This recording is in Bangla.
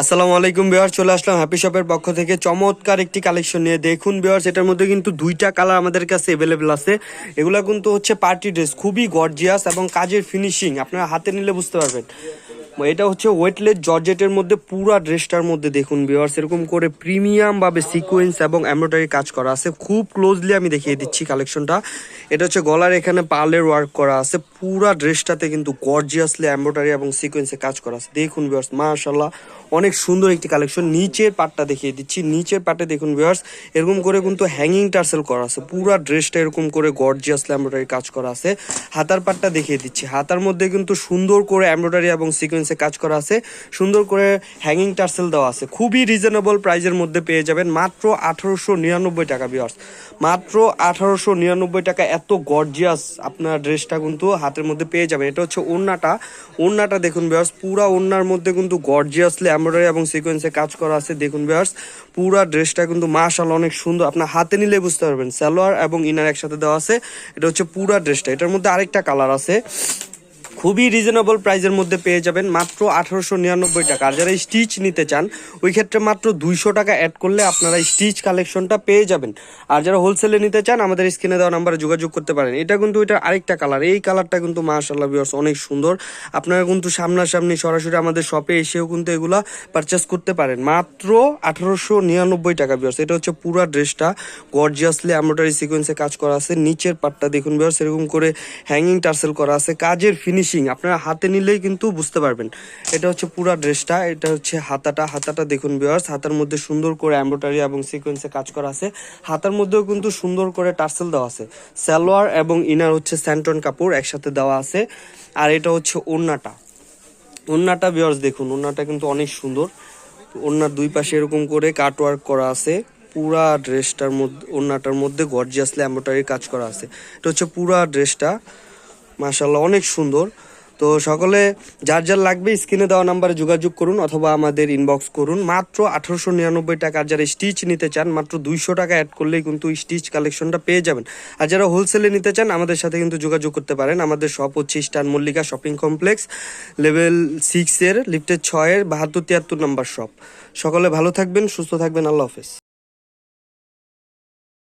আসসালামু আলাইকুম বিহার চলে আসলাম হ্যাপি শপের পক্ষ থেকে। চমৎকার একটি কালেকশন নিয়ে। দেখুন বিহার এটার মধ্যে কিন্তু দুইটা কালার আমাদের কাছে অ্যাভেলেবেল আছে। এগুলো কিন্তু হচ্ছে পার্টি ড্রেস খুবই গর্জিয়াস এবং কাজের ফিনিশিং আপনারা হাতে নিলে বুঝতে পারবেন। এটা হচ্ছে ওয়েটলেস জর্জেটের মধ্যে, পুরো ড্রেসটার মধ্যে দেখুন বিয়ার্স এরকম করে প্রিমিয়াম ভাবে সিকোয়েন্স এবং এমব্রয়ডারি কাজ করা আছে। খুব ক্লোজলি আমি দেখিয়ে দিচ্ছি কালেকশনটা এটা হচ্ছে গলার এখানে পার্লের ওয়ার্ক করা আছে। পুরা ড্রেসটাতে কিন্তু গর্জিয়াসলি এমব্রয়ডারি এবং সিকোয়েন্সে কাজ করা আছে। দেখুন বিয়ার্স মাশাল্লাহ অনেক সুন্দর একটি কালেকশন নিচের পাটটা দেখিয়ে দিচ্ছি। নিচের পাটে দেখুন বিয়ার্স এরকম করে কিন্তু হ্যাঙ্গিং টার্সেল করা আছে। পুরা ড্রেসটা এরকম করে গর্জিয়াসলি এমব্রয়ডারি কাজ করা আছে। হাতার পাটটা দেখিয়ে দিচ্ছি। হাতার মধ্যে কিন্তু সুন্দর করে এমব্রয়ডারি এবং সিকোয়েন্সে কাজ করা আছে। সুন্দর করে হ্যাঙ্গিং টার্সেল দেওয়া আছে। খুবই রিজনেবল প্রাইজের মধ্যে পেয়ে যাবেন মাত্র আঠারোশো নিরানব্বই টাকা বিয়ার্স মাত্র আঠারোশো নিরানব্বই টাকা, এত গর্জিয়াস আপনার ড্রেসটা কিন্তু হাতের মধ্যে পেয়ে যাবেন। এটা হচ্ছে ওড়নাটা। ওড়নাটা দেখুন বিয়ার্স পুরা ওড়নার মধ্যে কিন্তু গর্জিয়াসলি এমব্রয়ডারি এবং সিকোয়েন্সে কাজ করা আছে। দেখুন বিয়ার্স পুরা ড্রেসটা কিন্তু মাশাল অনেক সুন্দর। আপনার হাতে নিলে বুঝতে পারবেন, সালোয়ার এবং ইনার একসাথে দেওয়া আছে। এটা হচ্ছে পুরা ড্রেসটা এটার মধ্যে আরেকটা কালার আছে। খুবই রিজনেবল প্রাইজের মধ্যে পেয়ে যাবেন মাত্র আঠারোশো নিরানব্বই টাকা। আর যারা স্টিচ নিতে চান, ওই ক্ষেত্রে মাত্র দুইশো টাকা অ্যাড করলে আপনারা স্টিচ কালেকশনটা পেয়ে যাবেন। আর যারা হোলসেলে নিতে চান, আমাদের স্ক্রিনে দেওয়া নাম্বারে যোগাযোগ করতে পারেন। এটা কিন্তু এটা আরেকটা কালার এই কালারটা কিন্তু মাশাল্লাহ বিয়ার্স অনেক সুন্দর। আপনারা কিন্তু সামনাসামনি সরাসরি আমাদের শপে এসেও কিন্তু এগুলা পারচেস করতে পারেন। মাত্র আঠারোশো নিরানব্বই টাকা বিয়ার্স এটা হচ্ছে পুরো ড্রেসটা গর্জিয়াসলি এমব্রয়ডারি সিকোয়েন্সে কাজ করা আছে। নিচের পাটটা দেখুন বিয়ার্স এরকম করে হ্যাঙ্গিং টার্সেল করা আছে। কাজের ফিনিশিং আপনারা হাতে নিলেই কিন্তু বুঝতে পারবেন। এটা হচ্ছে পুরো ড্রেসটা, এটা হচ্ছে হাতাটা। হাতাটা দেখুন বিয়ার্স হাতার মধ্যে সুন্দর করে এমব্রয়ডারি এবং সিকোয়েন্সে কাজ করা আছে। হাতার মধ্যেও কিন্তু সুন্দর করে টার্সেল দেওয়া আছে। সালোয়ার এবং ইনার হচ্ছে স্যান্টন কাপড় একসাথে দেওয়া আছে। আর এটা হচ্ছে ওড়নাটা। ওড়নাটা বিয়ার্স দেখুন, ওড়নাটা কিন্তু অনেক সুন্দর। ওড়নার দুই পাশে এরকম করে কাট ওয়ার্ক করা আছে। পুরা ড্রেসটার মধ্যে, ওড়নাটার মধ্যে গর্জিয়াসলি এমব্রয়ডারি কাজ করা আছে। এটা হচ্ছে পুরা ড্রেসটা। মাশাল্লাহ অনেক সুন্দর। তো সকলে যার যার লাগবে স্ক্রিনে দেওয়া নাম্বারে যোগাযোগ করুন অথবা আমাদের ইনবক্স করুন। মাত্র আঠারোশো নিরানব্বই টাকা আর যারা স্টিচ নিতে চান, মাত্র দুইশো টাকা অ্যাড করলেই কিন্তু স্টিচ কালেকশনটা পেয়ে যাবেন। আর যারা হোলসেলে নিতে চান, আমাদের সাথে কিন্তু যোগাযোগ করতে পারেন। আমাদের শপ হচ্ছে star Mallika shopping complex level সিক্সের লিফটের ছয়ের বাহাত্তর, তিয়াত্তর নাম্বার শপ সকলে ভালো থাকবেন, সুস্থ থাকবেন, আল্লাহ হাফেজ।